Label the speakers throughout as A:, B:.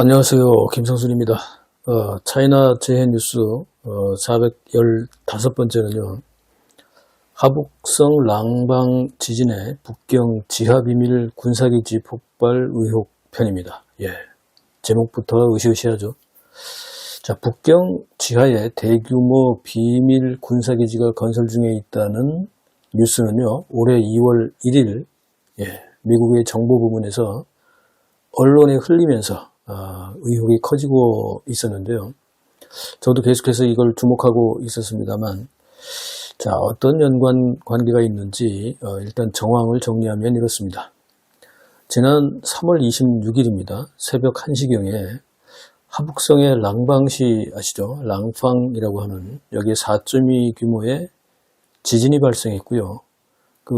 A: 안녕하세요. 김성순입니다. 어, 차이나 재해 뉴스 어, 415번째는요. 하북성 랑방 지진의 북경 지하 비밀 군사기지 폭발 의혹 편입니다. 예. 제목부터 으시으시하죠. 자, 북경 지하에 대규모 비밀 군사기지가 건설 중에 있다는 뉴스는요. 올해 2월 1일 예, 미국의 정보 부문에서 언론에 흘리면서 아, 의혹이 커지고 있었는데요. 저도 계속해서 이걸 주목하고 있었습니다만, 자, 어떤 연관 관계가 있는지 어, 일단 정황을 정리하면 이렇습니다. 지난 3월 26일입니다. 새벽 1시경에 하북성의 랑방시 아시죠? 랑팡이라고 하는 여기에 4.2 규모의 지진이 발생했고요. 그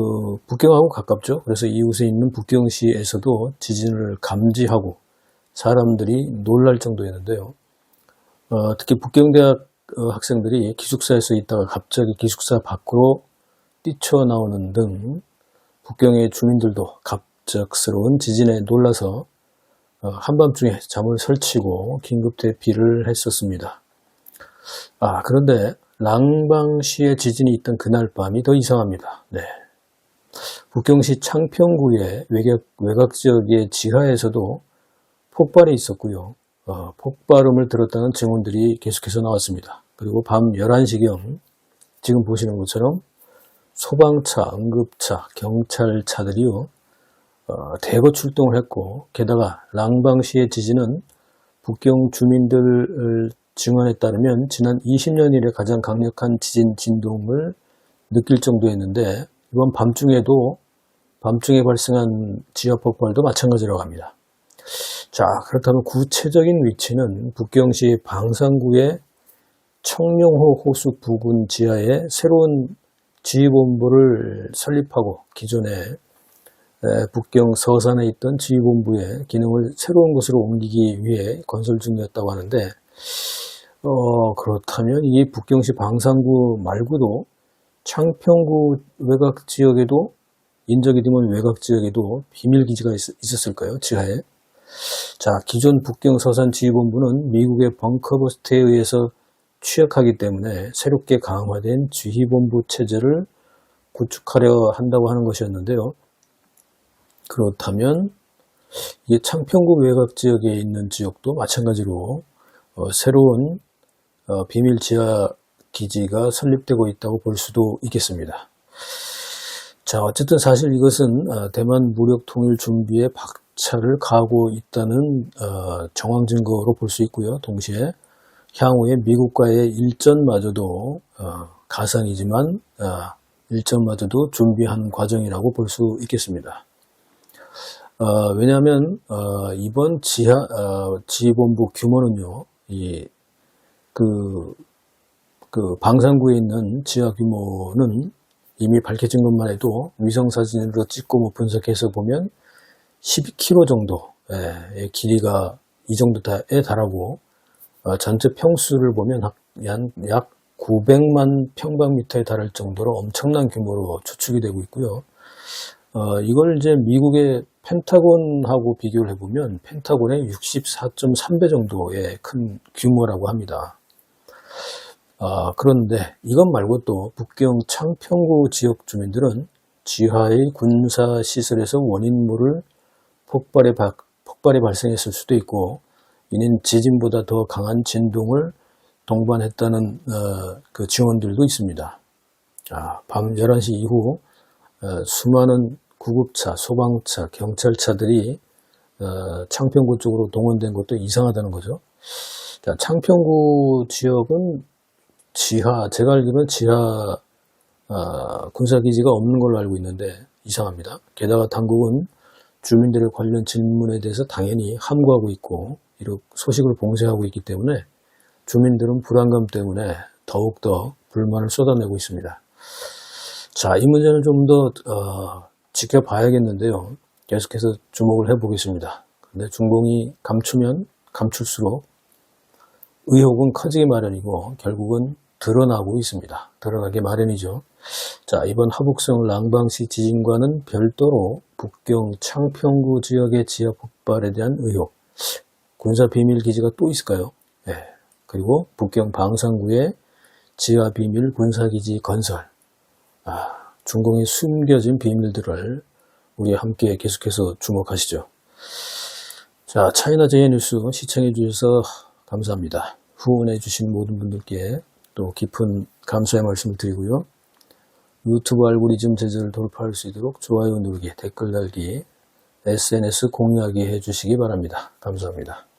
A: 북경하고 가깝죠. 그래서 이웃에 있는 북경시에서도 지진을 감지하고 사람들이 놀랄 정도였는데요. 어, 특히 북경대학 어, 학생들이 기숙사에서 있다가 갑자기 기숙사 밖으로 뛰쳐나오는 등 북경의 주민들도 갑작스러운 지진에 놀라서 어, 한밤중에 잠을 설치고 긴급 대피를 했었습니다. 아, 그런데 랑방시에 지진이 있던 그날 밤이 더 이상합니다. 네. 북경시 창평구의 외곽, 외곽 지역의 지하에서도 폭발이 있었고요. 어, 폭발음을 들었다는 증언들이 계속해서 나왔습니다. 그리고 밤 11시경 지금 보시는 것처럼 소방차, 응급차, 경찰차들이요. 어, 대거 출동을 했고 게다가 랑방시의 지진은 북경 주민들 증언에 따르면 지난 20년 이래 가장 강력한 지진 진동을 느낄 정도였는데 이번 밤중에도 밤중에 발생한 지하 폭발도 마찬가지라고 합니다. 자, 그렇다면 구체적인 위치는 북경시 방산구의 청룡호 호수 부근 지하에 새로운 지휘본부를 설립하고 기존에 북경 서산에 있던 지휘본부의 기능을 새로운 곳으로 옮기기 위해 건설 중이었다고 하는데 어, 그렇다면 이 북경시 방산구 말고도 창평구 외곽 지역에도 인적이 드문 외곽 지역에도 비밀 기지가 있, 있었을까요? 지하에? 자, 기존 북경 서산 지휘본부는 미국의 벙커버스트에 의해서 취약하기 때문에 새롭게 강화된 지휘본부 체제를 구축하려 한다고 하는 것이었는데요. 그렇다면 이게 창평구 외곽 지역에 있는 지역도 마찬가지로 어, 새로운 어, 비밀 지하 기지가 설립되고 있다고 볼 수도 있겠습니다. 자, 어쨌든 사실 이것은 어, 대만 무력 통일 준비에 박 차를 가하고 있다는 어, 정황 증거로 볼 수 있고요. 동시에 향후에 미국과의 일전마저도 어, 가상이지만 일전마저도 준비한 과정이라고 볼 수 있겠습니다. 왜냐하면 이번 지하 지휘본부 규모는요, 이그 그 방산구에 있는 지하 규모는 이미 밝혀진 것만 해도 위성 사진으로 찍고 뭐 분석해서 보면 12km 정도의 길이가 이 정도에 달하고 어, 전체 평수를 보면 약 900만 평방미터에 달할 정도로 엄청난 규모로 추측이 되고 있고요. 어, 이걸 이제 미국의 펜타곤하고 비교를 해보면 펜타곤의 64.3배 정도의 큰 규모라고 합니다. 아, 그런데 이것 말고 또 북경 창평구 지역 주민들은 지하의 군사 시설에서 원인물을 폭발에, 폭발이 발생했을 수도 있고 이는 지진보다 더 강한 진동을 동반했다는 어, 그 증언들도 있습니다. 아, 밤 11시 이후 어, 수많은 구급차, 소방차, 경찰차들이 어, 창평구 쪽으로 동원된 것도 이상하다는 거죠. 자, 창평구 지역은 지하, 제가 알기로는 지하 어, 군사기지가 없는 걸로 알고 있는데 이상합니다. 게다가 당국은 주민들의 관련 질문에 대해서 당연히 함구하고 있고 이렇게 소식을 봉쇄하고 있기 때문에 주민들은 불안감 때문에 더욱더 불만을 쏟아내고 있습니다. 자, 이 문제는 좀더 어, 지켜봐야겠는데요. 계속해서 주목을 해보겠습니다. 근데 중공이 감추면 감출수록 의혹은 커지기 마련이고 결국은 드러나고 있습니다. 드러나기 마련이죠. 자, 이번 하북성 랑방시 지진과는 별도로 북경 창평구 지역의 지하 폭발에 대한 의혹 군사 비밀 기지가 또 있을까요? 예. 그리고 북경 방산구에 지하 비밀 군사 기지 건설. 아, 중공의 숨겨진 비밀들을 우리 함께 계속해서 주목하시죠. 자, 차이나 제이 뉴스 시청해 주셔서 감사합니다. 후원해 주신 모든 분들께 또 깊은 감사의 말씀을 드리고요. 유튜브 알고리즘 제재를 돌파할 수 있도록 좋아요 누르기, 댓글 달기, SNS 공유하기 해주시기 바랍니다. 감사합니다.